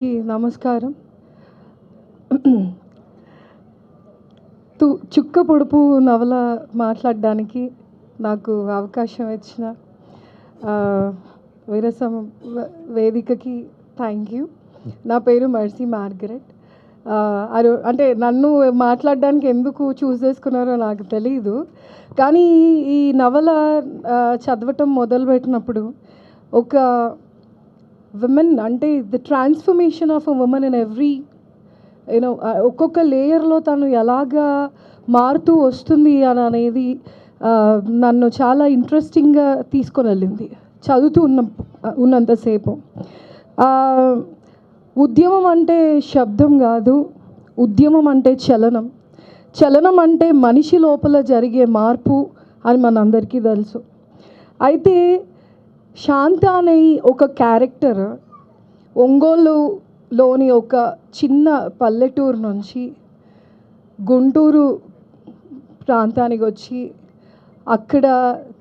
నమస్కారం. తు చుక్క పొడుపు నవల మాట్లాడడానికి నాకు అవకాశం ఇచ్చిన వీరసం విరసం వేదికకి థ్యాంక్ యూ నా పేరు మర్సీ మార్గరెట్. అరు అంటే నన్ను మాట్లాడడానికి ఎందుకు చూస్ చేసుకున్నారో నాకు తెలియదు కానీ ఈ- నవల చదవటం మొదలుపెట్టినప్పుడు ఒక విమెన్ అంటే the transformation of a woman in every you know ఒక్కొక్క లేయర్లో తను ఎలాగా మారుతూ వస్తుంది అని అనేది uh, నన్ను చాలా ఇంట్రెస్టింగ్గా తీసుకొని వెళ్ళింది చదువుతూ ఉన్న uh, ఉన్నంతసేపు uh, ఉద్యమం అంటే శబ్దం కాదు ఉద్యమం అంటే చలనం. చలనం అంటే మనిషి లోపల జరిగే మార్పు అని మనందరికీ తెలుసు. అయితే శాంత అనే ఒక క్యారెక్టర్ ఒంగోలులోని ఒక చిన్న పల్లెటూరు నుంచి గుంటూరు ప్రాంతానికి వచ్చి అక్కడ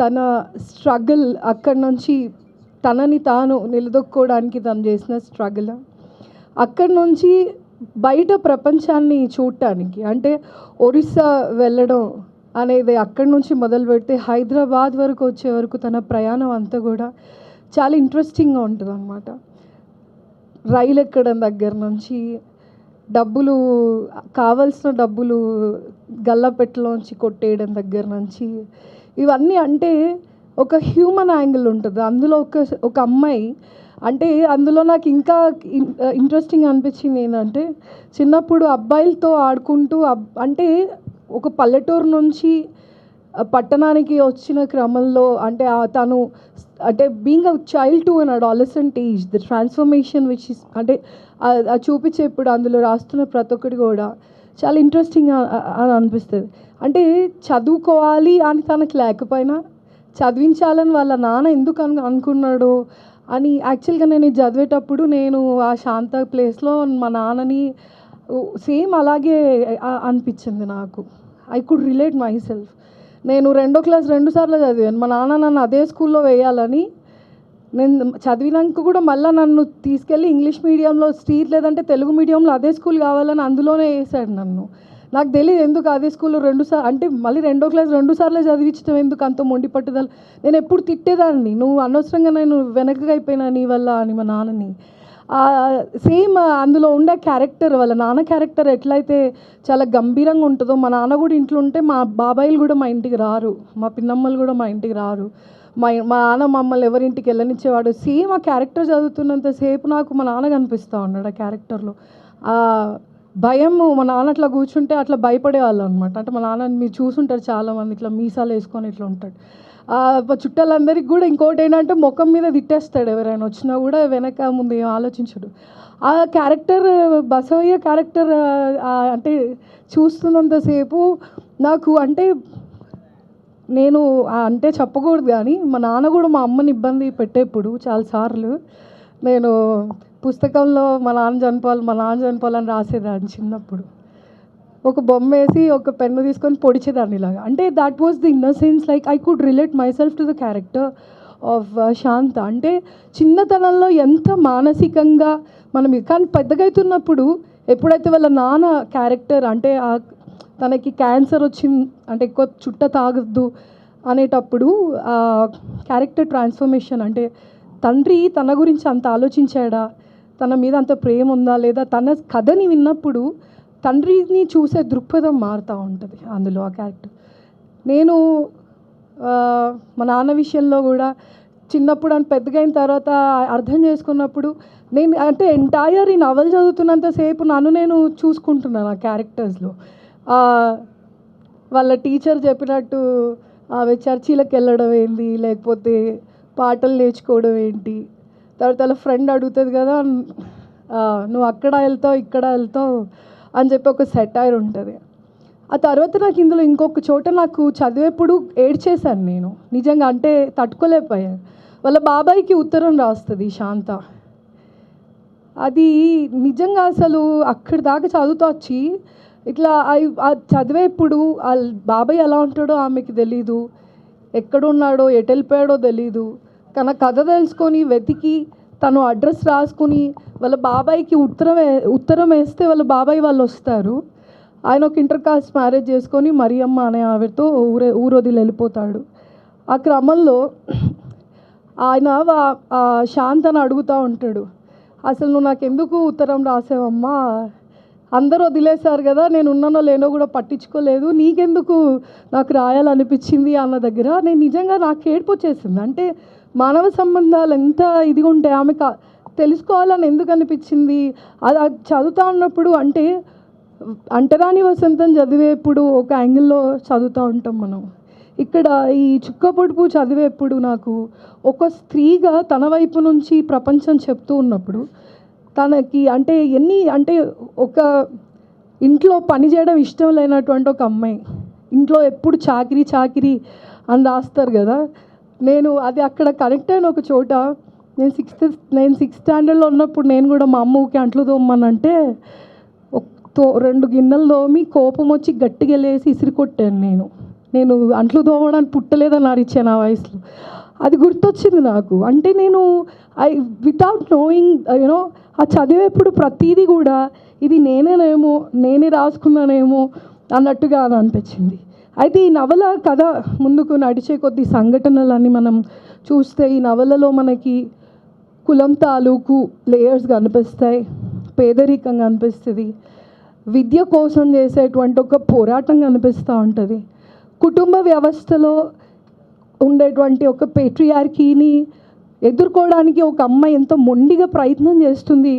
తన స్ట్రగుల్ అక్కడి నుంచి తనని తాను నిలదొక్కోవడానికి తను చేసిన స్ట్రగుల్. అక్కడి నుంచి బయట ప్రపంచాన్ని చూడటానికి అంటే ఒరిస్సా వెళ్ళడం అనేది అక్కడి నుంచి మొదలు పెడితే హైదరాబాద్ వరకు వచ్చే వరకు తన ప్రయాణం అంతా కూడా చాలా ఇంట్రెస్టింగ్గా ఉంటుంది అనమాట రైలు ఎక్కడం దగ్గర నుంచి డబ్బులు కావలసిన డబ్బులు గల్లపెట్టలోంచి కొట్టేయడం దగ్గర నుంచి ఇవన్నీ అంటే ఒక హ్యూమన్ యాంగిల్ ఉంటుంది. అందులో ఒక ఒక అమ్మాయి అంటే అందులో నాకు ఇంకా ఇంట్రెస్టింగ్ అనిపించింది ఏంటంటే చిన్నప్పుడు అబ్బాయిలతో ఆడుకుంటూ అబ్ అంటే ఒక పల్లెటూరు నుంచి పట్టణానికి వచ్చిన క్రమంలో అంటే తను అంటే being a child to an adolescent age the transformation which is అంటే ఆ- చూపించే ఇప్పుడు అందులో రాస్తున్న ప్రతి ఒక్కటి కూడా చాలా ఇంట్రెస్టింగ్ అని అనిపిస్తుంది. అంటే చదువుకోవాలి అని తనకు లేకపోయినా చదివించాలని వాళ్ళ నాన్న ఎందుకు అను అనుకున్నాడు అని యాక్చువల్గా నేను చదివేటప్పుడు నేను ఆ శాంత ప్లేస్లో మా నాన్నని సేమ్ అలాగే అనిపించింది నాకు. I could relate my self నేను రెండో క్లాస్ రెండు సార్లు చదివాను. మా నాన్న నన్ను అదే స్కూల్లో వేయాలని నేను చదివినాక కూడా మళ్ళీ నన్ను తీసుకెళ్ళి ఇంగ్లీష్ మీడియంలో స్ట్రీట్ లేదంటే తెలుగు మీడియంలో అదే స్కూల్ కావాలని అందులోనే వేసాడు నన్ను. నాకు తెలియదు ఎందుకు అదే స్కూల్లో రెండు సార్లు అంటే మళ్ళీ రెండో క్లాస్ రెండు సార్లు చదివించడం ఎందుకు అంత మొండి పట్టుదల? నేను ఎప్పుడు తిట్టేదాన్ని. నువ్వు అనవసరంగా నేను వెనకగా అయిపోయినా నీ వల్ల అని మా నాన్నని. సేమ్ అందులో ఉండే క్యారెక్టర్ వాళ్ళ నాన్న క్యారెక్టర్ ఎట్లయితే చాలా గంభీరంగా ఉంటుందో మా నాన్న కూడా ఇంట్లో ఉంటే మా బాబాయిలు కూడా మా ఇంటికి రారు మా పిన్నమ్మలు కూడా మా ఇంటికి రారు. మా మా నాన్న మమ్మల్ని ఎవరింటికి వెళ్ళనిచ్చేవాడు. సేమ్ ఆ క్యారెక్టర్ చదువుతున్నంతసేపు నాకు మా నాన్న కనిపిస్తూ ఉన్నాడు ఆ క్యారెక్టర్లో. భయం మా నాన్న అట్లా కూర్చుంటే అట్లా భయపడేవాళ్ళు అనమాట అంటే మా నాన్న మీరు చూసుంటారు చాలామంది ఇట్లా మీసాలు వేసుకొని ఇట్లా ఉంటాడు. చుట్టాలందరికీ కూడా ఇంకోటి ఏంటంటే ముఖం మీద తిట్టేస్తాడు ఎవరైనా వచ్చినా కూడా వెనక ముందు ఏం ఆలోచించడు. ఆ క్యారెక్టర్ బసవయ్య క్యారెక్టర్ అంటే చూస్తున్నంతసేపు నాకు అంటే నేను అంటే చెప్పకూడదు కానీ మా నాన్న కూడా మా అమ్మని ఇబ్బంది పెట్టేప్పుడు చాలాసార్లు నేను పుస్తకంలో మా నాన్న చనిపోవాలి మా నాన్న చనిపోవాలని రాసేదాన్ని చిన్నప్పుడు. ఒక బొమ్మ వేసి ఒక పెన్ను తీసుకొని పొడిచేదాన్ని ఇలాగా. అంటే that was the innocence like I could relate myself to the character of Shanta అంటే చిన్నతనంలో ఎంత మానసికంగా మనం కానీ పెద్దగా అవుతున్నప్పుడు ఎప్పుడైతే వాళ్ళ నాన్న క్యారెక్టర్ అంటే ఆ తనకి క్యాన్సర్ వచ్చింది అంటే ఎక్కువ చుట్ట తాగద్దు అనేటప్పుడు ఆ క్యారెక్టర్ ట్రాన్స్ఫర్మేషన్ అంటే తండ్రి తన గురించి అంత ఆలోచించాడా? తన మీద అంత ప్రేమ ఉందా లేదా తన కథని విన్నప్పుడు తండ్రిని చూసే దృక్పథం మారుతూ ఉంటుంది అందులో ఆ క్యారెక్టర్ నేను మా నాన్న విషయంలో కూడా చిన్నప్పుడు అని పెద్దగా అయిన తర్వాత అర్థం చేసుకున్నప్పుడు నేను అంటే ఎంటైర్ ఈ నవల్ చదువుతున్నంతసేపు నన్ను నేను చూసుకుంటున్నాను ఆ క్యారెక్టర్స్లో వాళ్ళ టీచర్ చెప్పినట్టు ఆమె చర్చిలకు వెళ్ళడం ఏంటి లేకపోతే పాటలు నేర్చుకోవడం ఏంటి తర్వాత వాళ్ళ ఫ్రెండ్ అడుగుతుంది కదా నువ్వు అక్కడ వెళ్తావు ఇక్కడ వెళ్తావు అని చెప్పి ఒక సెటైర్ ఉంటుంది. ఆ తర్వాత నాకు ఇందులో ఇంకొక చోట నాకు చదివేప్పుడు ఏడ్చేశాను నేను. నిజంగా అంటే తట్టుకోలేకపోయాను. వాళ్ళ బాబాయ్కి ఉత్తరం రాస్తుంది శాంత. అది నిజంగా అసలు అక్కడి దాకా చదువుతూ వచ్చి ఇట్లా చదివేప్పుడు వాళ్ళ బాబాయ్ ఎలా ఉంటాడో ఆమెకి తెలీదు. ఎక్కడున్నాడో ఎటు వెళ్ళిపోయాడో తెలీదు. తన కథ తెలుసుకొని వెతికి తను అడ్రస్ రాసుకుని వాళ్ళ బాబాయ్కి ఉత్తరం ఉత్తరం వేస్తే వాళ్ళ బాబాయ్ వాళ్ళు వస్తారు. ఆయన ఒక ఇంటర్ కాస్ట్ మ్యారేజ్ చేసుకొని మరియమ్మ అనే ఆవిడతో ఊరే ఊరోదిలు వెళ్ళిపోతాడు. ఆ క్రమంలో ఆయన వా- ఆ శాంతను అడుగుతూ ఉంటాడు. అసలు నువ్వు నాకు ఎందుకు ఉత్తరం రాసావమ్మా? అందరూ వదిలేశారు కదా నేను ఉన్నానో లేనో కూడా పట్టించుకోలేదు. నీకెందుకు నాకు రాయాలనిపించింది? అన్న దగ్గర నేను నిజంగా నాకు ఏడుపు వచ్చేసింది. అంటే మానవ సంబంధాలు ఎంత ఇదిగా ఉంటాయి ఆమె కా తెలుసుకోవాలని ఎందుకు అనిపించింది? అది అది చదువుతా ఉన్నప్పుడు అంటే అంటరాని వసంతం చదివేప్పుడు ఒక యాంగిల్లో చదువుతూ ఉంటాం మనం. ఇక్కడ ఈ చుక్క పొడుపు చదివేప్పుడు నాకు ఒక స్త్రీగా తన వైపు నుంచి ప్రపంచం చెప్తూ ఉన్నప్పుడు తనకి అంటే ఎన్ని అంటే ఒక ఇంట్లో పని చేయడం ఇష్టం లేనటువంటి ఒక అమ్మాయి. ఇంట్లో ఎప్పుడు చాకిరీ చాకిరీ అని రాస్తారు కదా. నేను అది అక్కడ కనెక్ట్ అయిన ఒక చోట నేను సిక్స్త్ నేను సిక్స్త్ స్టాండర్డ్లో ఉన్నప్పుడు నేను కూడా మా అమ్మ ఊకే అంట్లు తోమ్మనంటే తో రెండు గిన్నెలు తోమి కోపం వచ్చి గట్టిగా లేసి ఇసిరి కొట్టాను నేను. నేను అంట్లు తోమడానికి పుట్టలేదని అరిచాను ఆ వయసులో. అది గుర్తొచ్చింది నాకు. అంటే నేను ఐ వితౌట్ నోయింగ్ యూనో ఆ చదివేప్పుడు ప్రతిదీ కూడా ఇది నేనేనేమో నేనే రాసుకున్నానేమో అన్నట్టుగా అని అనిపించింది. అయితే ఈ నవల కథ ముందుకు నడిచే కొద్ది సంఘటనలన్నీ మనం చూస్తే ఈ నవలలో మనకి కులం తాలూకు లేయర్స్ కనిపిస్తాయి పేదరికం కనిపిస్తుంది విద్య కోసం చేసేటువంటి ఒక పోరాటం కనిపిస్తూ ఉంటుంది. కుటుంబ వ్యవస్థలో ఉండేటువంటి ఒక పేట్రియార్కీని ఎదుర్కోవడానికి ఒక అమ్మాయి ఎంత మొండిగా ప్రయత్నం చేస్తుంది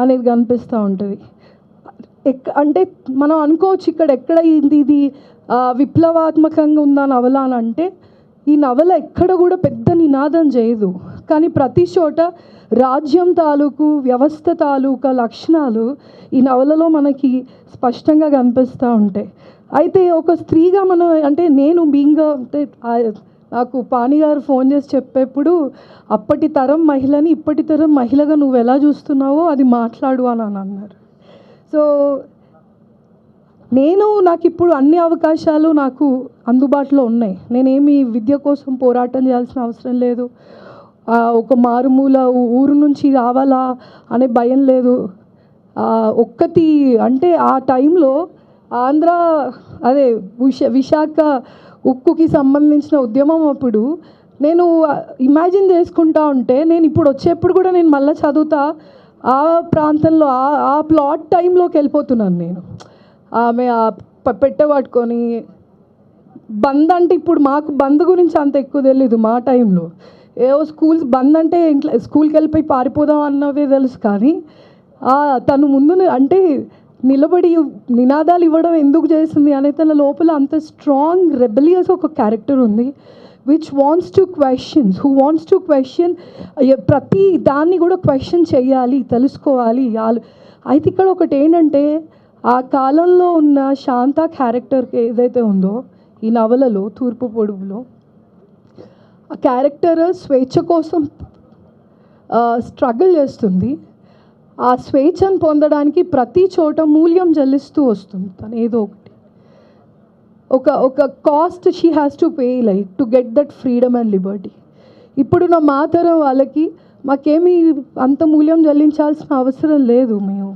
అనేది కనిపిస్తూ ఉంటుంది. ఎక్ అంటే మనం అనుకోవచ్చు ఇక్కడ ఎక్కడ ఇది ఇది విప్లవాత్మకంగా ఉందా నవల అని అంటే ఈ నవల ఎక్కడ కూడా పెద్ద నినాదం చేయదు. కానీ ప్రతి చోట రాజ్యం తాలూకు వ్యవస్థ తాలూకా లక్షణాలు ఈ నవలలో మనకి స్పష్టంగా కనిపిస్తూ ఉంటాయి. అయితే ఒక స్త్రీగా మనం అంటే నేను బీంగ్ అంటే నాకు పాణి గారు ఫోన్ చేసి చెప్పేప్పుడు అప్పటి తరం మహిళని ఇప్పటి తరం మహిళగా నువ్వు ఎలా చూస్తున్నావో అది మాట్లాడు అని అని అన్నారు. సో నేను నాకు ఇప్పుడు అన్ని అవకాశాలు నాకు అందుబాటులో ఉన్నాయి. నేనేమి విద్య కోసం పోరాటం చేయాల్సిన అవసరం లేదు. ఒక మారుమూల ఊరు నుంచి రావాలా అనే భయం లేదు. ఒక్కటి అంటే ఆ టైంలో ఆంధ్ర అదే విశ విశాఖ ఉక్కుకి సంబంధించిన ఉద్యమం అప్పుడు నేను ఇమాజిన్ చేసుకుంటా ఉంటే నేను ఇప్పుడు వచ్చేప్పుడు కూడా నేను మళ్ళీ చదువుతా ఆ ప్రాంతంలో ఆ ఆ ప్లాట్ టైంలోకి వెళ్ళిపోతున్నాను నేను. ఆమె ఆ పట్టుకొని బంద్ అంటే ఇప్పుడు మాకు బంద్ గురించి అంత ఎక్కువ తెలీదు మా టైంలో. ఏవో స్కూల్స్ బంద్ అంటే ఇంట్లో స్కూల్కి వెళ్ళిపోయి పారిపోదాం అన్నవే తెలుసు కానీ తను ముందు అంటే నిలబడి నినాదాలు ఇవ్వడం ఎందుకు చేసింది అనే తన లోపల అంత స్ట్రాంగ్ రెబలియస్ ఒక క్యారెక్టర్ ఉంది which wants to questions who wants to question ప్రతి దాన్ని కూడా క్వశ్చన్ చేయాలి తెలుసుకోవాలి అయితే ఇక్కడ ఒకటి ఏంటంటే ఆ కాలంలో ఉన్న శాంత క్యారెక్టర్ ఏదైతే ఉందో ఈ నవలలో తూర్పు పొడుగులో ఆ క్యారెక్టర్ స్వేచ్ఛ కోసం స్ట్రగుల్ చేస్తుంది. ఆ స్వేచ్ఛను పొందడానికి ప్రతి చోట మూల్యం చెల్లిస్తూ వస్తుంది. తను ఏదో ఒకటి. ఒక ఒక cost she has to pay like to get that freedom and liberty ఇప్పుడు నా మా తరం వాళ్ళకి మాకేమీ అంత మూల్యం చెల్లించాల్సిన అవసరం లేదు మేము.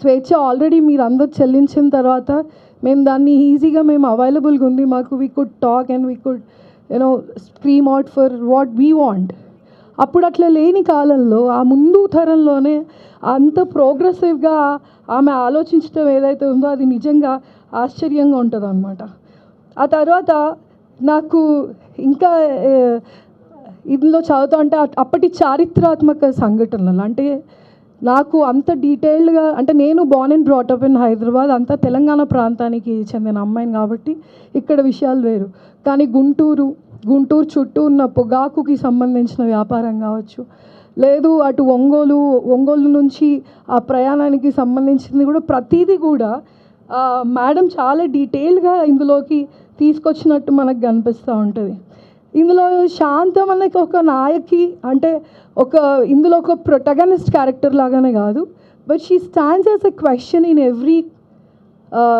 స్వేచ్ఛ ఆల్రెడీ మీరు అందరు చెల్లించిన తర్వాత మేము దాన్ని ఈజీగా మేము అవైలబుల్గా ఉంది. మాకు we could talk and we could you know scream out for what we want అప్పుడు అట్లా లేని కాలంలో ఆ ముందు తరంలోనే అంత ప్రోగ్రెసివ్గా ఆమె ఆలోచించడం ఏదైతే ఉందో అది నిజంగా ఆశ్చర్యంగా ఉంటుంది అనమాట ఆ తర్వాత నాకు ఇంకా ఇందులో చదువుతా అంటే అప్పటి చారిత్రాత్మక సంఘటనలు అంటే నాకు అంత డీటెయిల్డ్గా అంటే నేను born and brought up in Hyderabad అంతా తెలంగాణ ప్రాంతానికి చెందిన అమ్మాయిని కాబట్టి ఇక్కడ విషయాలు వేరు. కానీ గుంటూరు గుంటూరు చుట్టూ ఉన్న పొగాకుకి సంబంధించిన వ్యాపారం కావచ్చు. లేదు అటు ఒంగోలు ఒంగోలు నుంచి ఆ ప్రయాణానికి సంబంధించింది కూడా ప్రతిదీ కూడా మేడం చాలా డీటెయిల్గా ఇందులోకి తీసుకొచ్చినట్టు మనకు కనిపిస్తూ ఉంటుంది. ఇందులో శాంతం మనకి ఒక నాయకి అంటే ఒక ఇందులో ఒక ప్రొటగనిస్ట్ క్యారెక్టర్ లాగానే కాదు but she stands as a question in every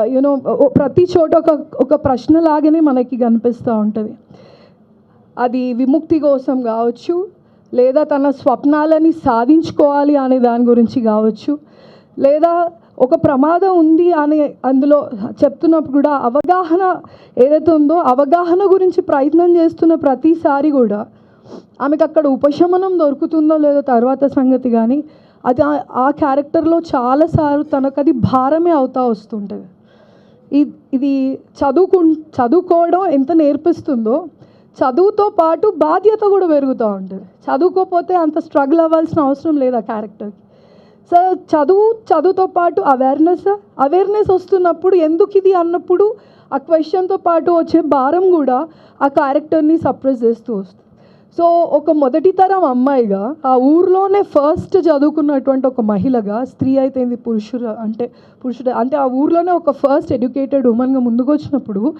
you know ప్రతి చోట ఒక ఒక ప్రశ్న లాగానే మనకి కనిపిస్తూ ఉంటుంది. అది విముక్తి కోసం కావచ్చు లేదా తన స్వప్నాలని సాధించుకోవాలి అనే దాని గురించి కావచ్చు లేదా ఒక ప్రమాదం ఉంది అని అందులో చెప్తున్నప్పుడు కూడా అవగాహన ఏదైతే ఉందో అవగాహన గురించి ప్రయత్నం చేస్తున్న ప్రతిసారి కూడా ఆమెకు అక్కడ ఉపశమనం దొరుకుతుందో లేదో తర్వాత సంగతి కానీ అది ఆ- క్యారెక్టర్లో చాలాసార్లు తనకు అది భారమే అవుతా వస్తుంటుంది. ఇది చదువుకు చదువుకోవడం ఎంత నేర్పిస్తుందో చదువుతో పాటు బాధ్యత కూడా పెరుగుతూ ఉంటుంది. చదువుకోకపోతే అంత స్ట్రగుల్ అవ్వాల్సిన అవసరం లేదు ఆ క్యారెక్టర్కి. సో చదువు చదువుతో పాటు అవేర్నెస్ అవేర్నెస్ వస్తున్నప్పుడు ఎందుకు ఇది అన్నప్పుడు ఆ క్వశ్చన్తో పాటు వచ్చే భారం కూడా ఆ క్యారెక్టర్ని సప్రెస్ చేస్తూ వస్తుంది. సో ఒక మొదటి తరం అమ్మాయిగా ఆ ఊర్లోనే ఫస్ట్ చదువుకున్నటువంటి ఒక మహిళగా స్త్రీ అయితేంది పురుషుడు అంటే పురుషుడు అంటే ఆ ఊర్లోనే ఒక ఫస్ట్ ఎడ్యుకేటెడ్ ఉమెన్గా ముందుకు వచ్చినప్పుడు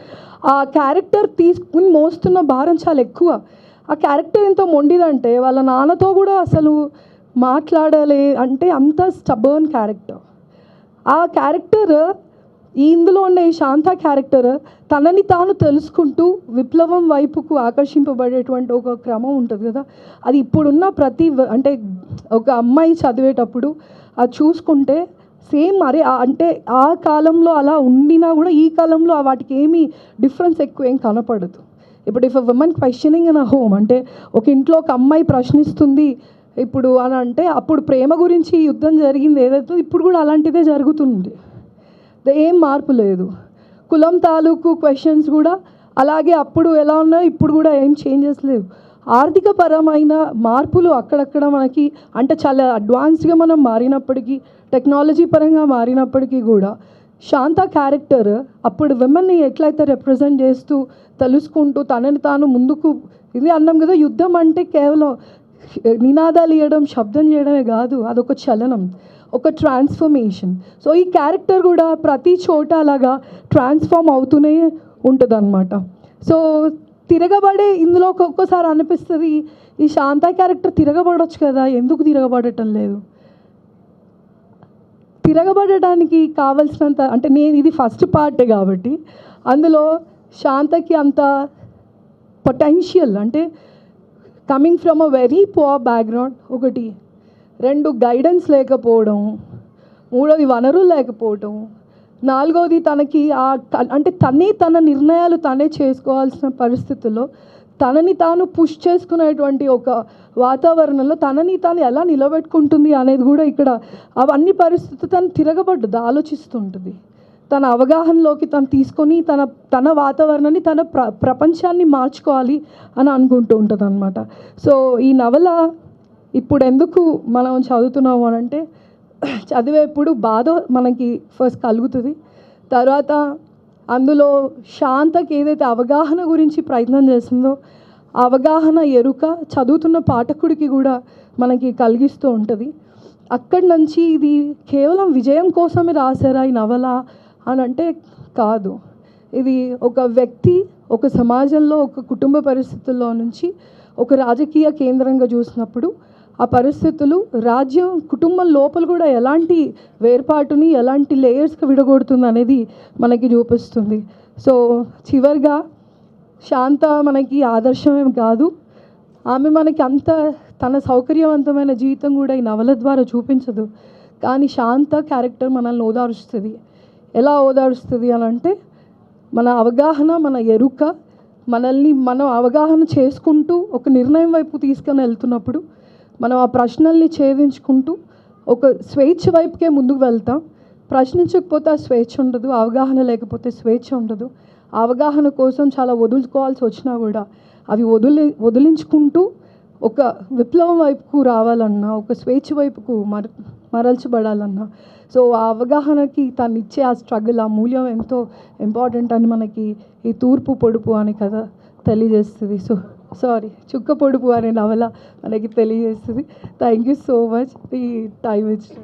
ఆ క్యారెక్టర్ తీసుకుని మోస్తున్న భారం చాలా ఎక్కువ. ఆ క్యారెక్టర్ ఎంత మొండిదంటే వాళ్ళ నాన్నతో కూడా అసలు మాట్లాడాలి అంటే అంత స్టబర్న్ క్యారెక్టర్ ఆ క్యారెక్టర్ ఇందులో ఉన్న ఈ శాంత క్యారెక్టర్ తనని తాను తెలుసుకుంటూ విప్లవం వైపుకు ఆకర్షింపబడేటువంటి ఒక క్రమం ఉంటుంది కదా. అది ఇప్పుడున్న ప్రతి అంటే ఒక అమ్మాయి చదివేటప్పుడు అది చూసుకుంటే సేమ్ అరే అంటే ఆ కాలంలో అలా ఉండినా కూడా ఈ కాలంలో వాటికి ఏమీ డిఫరెన్స్ ఎక్కువ ఏం కనపడదు. ఇప్పుడు if women questioning in a home అంటే ఒక ఇంట్లో ఒక అమ్మాయి ప్రశ్నిస్తుంది ఇప్పుడు అని అంటే అప్పుడు ప్రేమ గురించి యుద్ధం జరిగింది ఏదైతే ఇప్పుడు కూడా అలాంటిదే జరుగుతుంది ఏం మార్పు లేదు. కులం తాలూకు క్వశ్చన్స్ కూడా అలాగే అప్పుడు ఎలా ఉన్నాయో ఇప్పుడు కూడా ఏం చేంజెస్ లేవు. ఆర్థిక పరమైన మార్పులు అక్కడక్కడ మనకి అంటే చాలా అడ్వాన్స్డ్గా మనం మారినప్పటికీ టెక్నాలజీ పరంగా మారినప్పటికీ కూడా శాంత క్యారెక్టర్ అప్పుడు విమెన్ని ఎట్లయితే రిప్రజెంట్ చేస్తూ తెలుసుకుంటూ తనని తాను ముందుకు ఇది అన్నాం కదా యుద్ధం అంటే కేవలం నినాదాలు ఇవ్వడం శబ్దం చేయడమే కాదు అదొక చలనం ఒక ట్రాన్స్ఫర్మేషన్ సో ఈ క్యారెక్టర్ కూడా ప్రతి చోట అలాగా ట్రాన్స్ఫార్మ్ అవుతూనే ఉంటుంది అనమాట సో తిరగబడే ఇందులో ఒక్కొక్కసారి అనిపిస్తుంది ఈ శాంత క్యారెక్టర్ తిరగబడొచ్చు కదా ఎందుకు తిరగబడటం లేదు? తిరగబడడానికి కావలసినంత అంటే నేను ఇది ఫస్ట్ పార్టే కాబట్టి అందులో శాంతకి అంత పొటెన్షియల్ అంటే coming from a very poor background ఒకటి. రెండు గైడెన్స్ లేకపోవడం. మూడోది వనరులు లేకపోవడం. నాలుగోది తనకి ఆ అంటే తనే తన నిర్ణయాలు తనే చేసుకోవాల్సిన పరిస్థితుల్లో తనని తాను పుష్ చేసుకునేటువంటి ఒక వాతావరణంలో తనని తాను ఎలా నిలబెట్టుకుంటుంది అనేది కూడా ఇక్కడ అవన్నీ పరిస్థితులు తను తిరగబడ్డది ఆలోచిస్తుంటుంది. తన అవగాహనలోకి తను తీసుకొని తన తన వాతావరణాన్ని తన ప్ర ప్రపంచాన్ని మార్చుకోవాలి అని అనుకుంటూ ఉంటుంది అనమాట సో ఈ నవల ఇప్పుడు ఎందుకు మనం చదువుతున్నాము అని అంటే చదివేప్పుడు బాధ మనకి ఫస్ట్ కలుగుతుంది. తర్వాత అందులో శాంతకి ఏదైతే అవగాహన గురించి ప్రయత్నం చేస్తుందో అవగాహన ఎరుక చదువుతున్న పాఠకుడికి కూడా మనకి కలిగిస్తూ ఉంటుంది. అక్కడి నుంచి ఇది కేవలం విజయం కోసమే రాశారా ఈ నవల? అని అంటే కాదు. ఇది ఒక వ్యక్తి ఒక సమాజంలో ఒక కుటుంబ పరిస్థితుల్లో నుంచి ఒక రాజకీయ కేంద్రంగా చూసినప్పుడు ఆ పరిస్థితులు రాజ్యం కుటుంబం లోపల కూడా ఎలాంటి వేర్పాటుని ఎలాంటి లేయర్స్కి విడగొడుతుంది అనేది మనకి చూపిస్తుంది. సో చివరిగా శాంత మనకి ఆదర్శమేం కాదు. ఆమె మనకి అంత తన సౌకర్యవంతమైన జీవితం కూడా ఈ నవల ద్వారా చూపించదు. కానీ శాంత క్యారెక్టర్ మనల్ని ఓదారుస్తుంది. ఎలా ఓదారుస్తుంది అని అంటే మన అవగాహన మన ఎరుక మనల్ని మనం అవగాహన చేసుకుంటూ ఒక నిర్ణయం వైపు తీసుకొని వెళ్తున్నప్పుడు మనం ఆ ప్రశ్నల్ని ఛేదించుకుంటూ ఒక స్వేచ్ఛ వైపుకే ముందుకు వెళ్తాం. ప్రశ్నించకపోతే ఆ స్వేచ్ఛ ఉండదు అవగాహన లేకపోతే స్వేచ్ఛ ఉండదు. అవగాహన కోసం చాలా వదులుకోవాల్సి వచ్చినా కూడా అవి వదిలి వదిలించుకుంటూ ఒక విప్లవం వైపుకు రావాలన్నా ఒక స్వేచ్ఛ వైపుకు మరి మరల్చబడాలన్నా. సో ఆ అవగాహనకి తను ఇచ్చే ఆ స్ట్రగుల్ ఆ మూల్యం ఎంతో ఇంపార్టెంట్ అని మనకి ఈ తూర్పు పొడుపు అని కథ తెలియజేస్తుంది. సో సారీ చుక్క పొడుపు అనే నవల మనకి తెలియజేస్తుంది. Thank you so much. ఈ టైం ఇచ్చిన